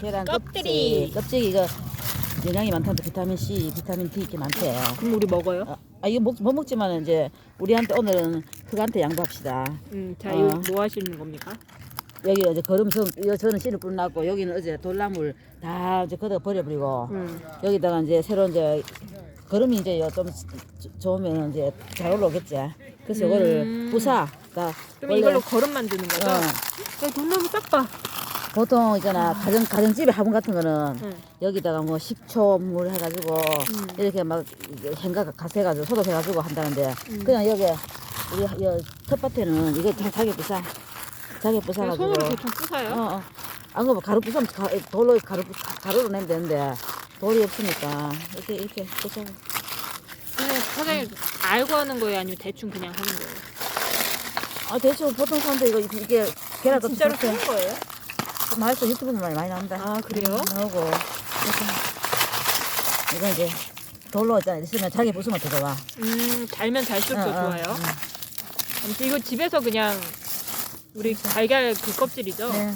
계란 껍데기. 껍질 껍질이 이거 영양이 많다는데 비타민 C, 비타민 D 이렇게 많대. 그럼 우리 먹어요? 아, 아 이거 먹, 못 먹지만 이제 우리한테 오늘은 흑한테 양보합시다. 음, 자, 어. 이거 뭐 하시는 겁니까? 여기 어제 거름성 이거 저는 씨를 뿌려놨고 여기는 어제 돌나물 다 이제 걷어 버려버리고 음. 여기다가 이제 새로 이제 거름이 이제 좀 좋으면 이제 잘 올라오겠지. 그래서 이거를 음. 부사. 다 그럼 이걸로 거름 만드는 거죠? 어, 야, 돈 너무 작다. 보통 있잖아 가정 가정집에 화분 같은 거는 응. 여기다가 뭐 식초 물 해가지고 음. 이렇게 막 hen가 가세가지고 소독해가지고 한다는데 음. 그냥 여기 우리 여 텃밭에는 이거 다 자기 부사 자기 그냥 부사가지고 손으로 대충 부사요? 어, 어. 안 그러면 가루 부수면 가, 돌로 가루 가루로 내면 되는데 돌이 없으니까 이렇게 이렇게 부사 그냥 사장님 알고 하는 거예요? 아니면 대충 그냥 하는 거예요? 아 대충 보통 사람들 이거 이게- 계란 껍질 진짜로. 쓰는 거예요? 맛있어 유튜브 보면 많이 나온다 아, 그래요? 음, 나오고 이렇게 이거 이제 돌로 있으면 자기 부수면 더 좋아 음, 달면 달수록 더 어, 어, 좋아요. 음. 아무튼 이거 집에서 그냥 우리 달걀 그 껍질이죠? 네.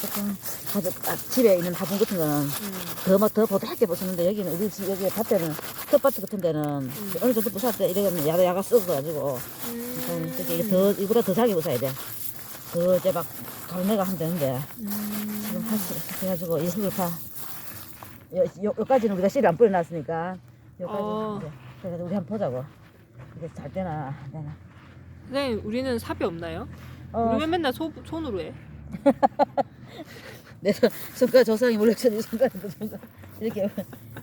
조금 가족 아, 집에 있는 화분 같은 거는 음. 더더 보드하게 부수는데 여기는 우리 집 여기 밭에는 텃밭 같은 데는 어느 정도 부수할 때 이러면 야가 야가 썩어가지고 음, 그게 이게 더 이보다 더 자기 부숴야 돼. 더 이제 막 하면 되는데 음. 지금 할수 그래가지고 이 흙을 파. 요, 요, 요까지는 우리가 씨를 안 뿌려놨으니까 요까지 어. 그래가지고 우리 한번 보자고. 이게 잘 되나 안 되나. 선생님, 우리는 삽이 없나요? 어, 우리 왜 맨날 소, 손으로 해? 내 손- 손가락 조상이 몰래 쳐 손가락도 손가락 이렇게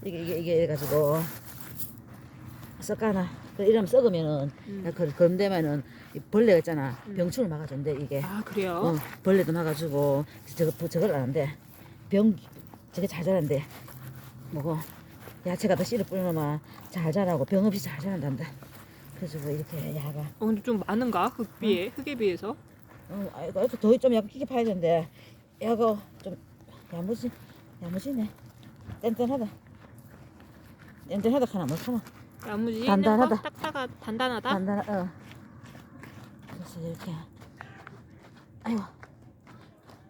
이게 이게 이게 해가지고 썩가나 그 이러면 썩으면은 음. 그 검되면은 이 벌레가 있잖아. 음. 병충을 막아준대 이게. 아, 그래요? 어, 벌레도 막아주고. 저거 저걸 안 한대 병 저게 잘 자란대. 뭐고. 야채가 더 씨를 뿌려놓으면 잘 자라고 병 없이 잘 자란단다. 그래가지고 이렇게 야가. 어, 근데 좀 많은가? 흙비에? 흙에 비해서? 어, 아이고 더좀 약간 끼게 파야 되는데. 야가 좀 야무지 야무지네. 뗀뗀하다. 뗀뗀하다 하나 뭐 하나. 야무지? 단단하다. 딱딱하, 단단하다? 단단 어 그래서 이렇게. 아이고.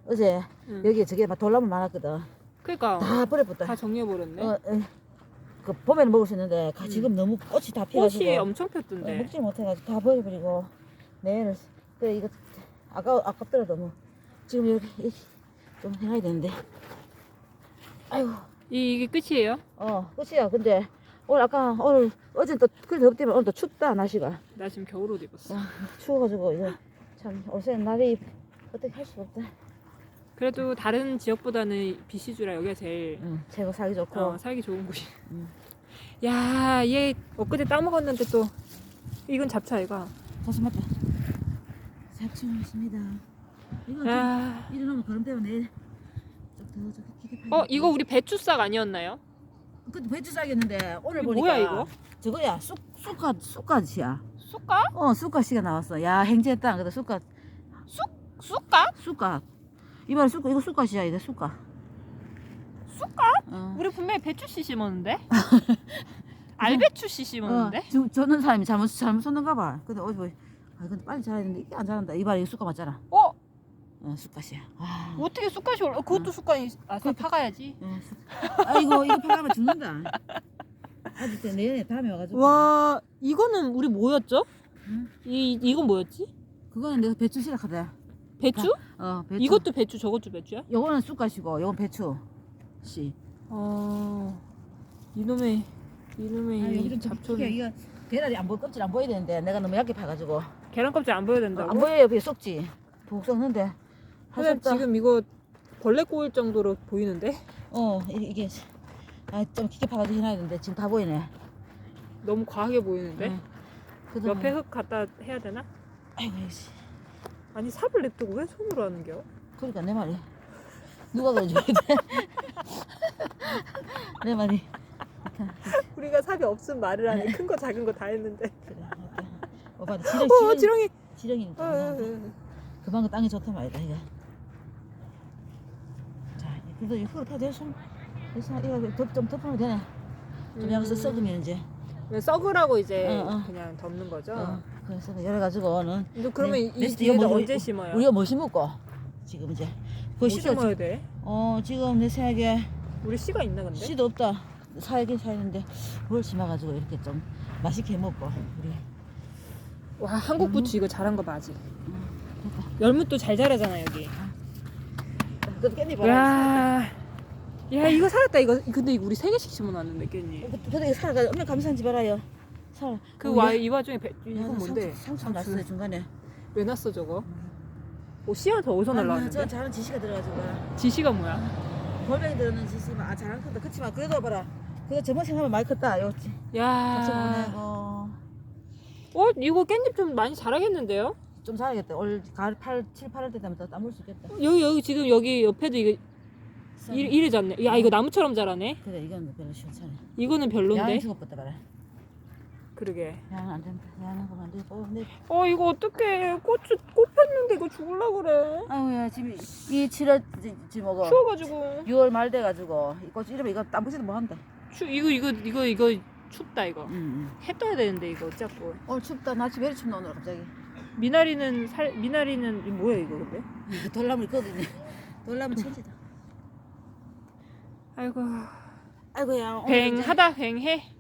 어제 응. 여기 저게 막 돌나무 많았거든. 그니까 다 버려붙다. 다 정리해 버렸네. 어, 어, 그 봄에는 먹을 수 있는데 가- 음. 지금 너무 꽃이 다 피가지고. 꽃이 엄청 어, 폈던데. 먹지 못해가지고 다 버려버리고 내일은 그래 이거 아까 아깝더라 너무 지금 이렇게 이렇게 좀 해야 되는데. 아이고. 이, 이게 끝이에요? 어 끝이야. 근데 오늘 아까 오늘 어제 또 그래 덥지만 오늘 또 춥다 날씨가. 나 지금 겨울옷 입었어. 어, 추워가지고 이거 참 요새 날이 어떻게 할 수가 없다. 그래도 다른 지역보다는 비시주라 여기가 제일 응, 최고 살기 좋고. 어, 살기 좋은 곳이. 음. 야, 얘 엊그제 따먹었는데 또 이건 잡차이가 다시 맞다. 잡초가 있습니다. 이거 좀 야. 이러면 그럼 때문에 내일 좀더 저기 기계 어, 이거 우리 배추싹 아니었나요? 그 배추 싹이었는데 오늘 이게 보니까 뭐야, 이거? 저거야 쑥 쑥갓 쑥갓이야. 쑥가? 어 쑥갓이가 나왔어. 야 행제했다. 그래도 쑥갓 쑥가? 쑥갓. 이번에 쑥 이거 쑥갓이야 이거 쑥갓. 쑥가? 어. 우리 분명히 배추씨 심었는데? 알배추씨 심었는데? 어, 저, 저는 사람이 잘못 잘못 썼는가 봐. 근데 어디 보이. 아 근데 빨리 자라야 되는데 이게 안 자란다. 이번에 이거 쑥갓 맞잖아. 어? 어 쑥갓이야. 와. 어떻게 쑥갓이 올라? 그것도 쑥갓이 아, 싹 파가야지. 어, 쑥. 아이고 이거 파가면 죽는다. 아직 때 내년에 다음에 와가지고. 와, 이거는 우리 뭐였죠? 응? 이 이건 뭐였지? 그거는 내가 배추 시작하다. 배추? 어 배추. 이것도 배추, 저것도 배추야? 요거는 쑥갓이고 요건 배추 씨. 어, 이놈의 이놈의 아, 이 여기 좀 잡초는 이게 이거 계란이 안 보여 껍질 안 보여야 되는데 내가 너무 얇게 파가지고 계란 껍질 안 보여야 어, 된다고? 안 보여요 그게 썩지 푹 썩는데 없다 지금 이거 벌레 꼬일 정도로 보이는데 어 이- 이게 아 좀 깊게 파가지고 해놔야 되는데 지금 다 보이네 너무 과하게 보이는데 응. 그동안- 옆에 흙 갖다 해야 되나? 아이고 이씨 아니 삽을 냅두고 왜 손으로 하는 겨? 그러니까 내 말이 누가 그래줘야 돼? 내 말이 우리가 삽이 없음 말을 하네 큰거 작은 거 다 했는데 그래. 오빠 지렁이 어 지렁이 지렁이 지렁이는 어, 어, 어. 그만큼 땅이 좋단 말이다 자 그래도 이 흙을 파도 손 그래서 이거 덮, 좀 덮으면 되네 좀 여기서 썩으면 이제 왜 썩으라고 이제 어, 어. 그냥 덮는 거죠? 어, 그래서 열어 가지고는 근데 그러면 네, 이 네스트 뒤에다 이거 뭐- 언제 심어요? 우리가 뭐 심을까 지금 이제 심어 심어야 돼? 어 지금 내 생각에 우리 씨가 있나 근데? 씨도 없다. 사야긴 사야는데 뭘 심어가지고 이렇게 좀 맛있게 먹고 우리. 와 한국 부추 이거 잘한 거 맞지? 됐다. 열무도 잘 자라잖아 여기. 그 깻잎 봐라. 야, 야 이거 살았다 이거. 근데 이거 우리 세 개씩 심어놨는데 깻잎. 그- 근데 이거 살아가 엄청 감사한지 봐라요. 살. 그 와 이 와중에 배, 야, 이건 뭔데? 상처 났어요 중간에. 왜 났어 저거? 오 씨한테 어디서 아, 저 날라왔는데? 잘하는 지시가 들어가지고 봐라. 지시가 뭐야? 골뱅이 들어는 지시만 아 잘한 컸다. 그치만 그래도 봐라. 그거 저번 생각하면 많이 컸다. 요 같이 야, 보내고 어 이거 깻잎 좀 많이 자라겠는데요? 좀 잘하겠다. 올 가을 8, 7, 8월 때 되면 더 따물 수 있겠다. 여기 여기 지금 여기 옆에도 이거 이, 이래 졌네. 야 이거 나무처럼 자라네. 그래 이건 별로 시원찮아. 이거는 야는 별론데. 죽었다 봐라. 그러게. 야는 안 된다. 야는 그만 안 돼. 어, 네. 어 이거. 꽃이 꽃 폈는데 이거 죽을라 그래. 아유 야 지금 이 7월 지금 먹어. 추워가지고. 6월 말 돼가지고 이거 이러면 이거 땀부지도 못 한다. 추 이거 이거 이거 이거 춥다 이거. 응. 해 떠야 되는데 이거 자꾸. 오늘 춥다. 나 집에 춥나 오늘 갑자기. 미나리는 살 미나리는 뭐야 이거 근데? 이거 돌나무 있거든요. 돌나무 천지다. 아이고 아이고야. 오늘 이제 뱅하다 뱅해.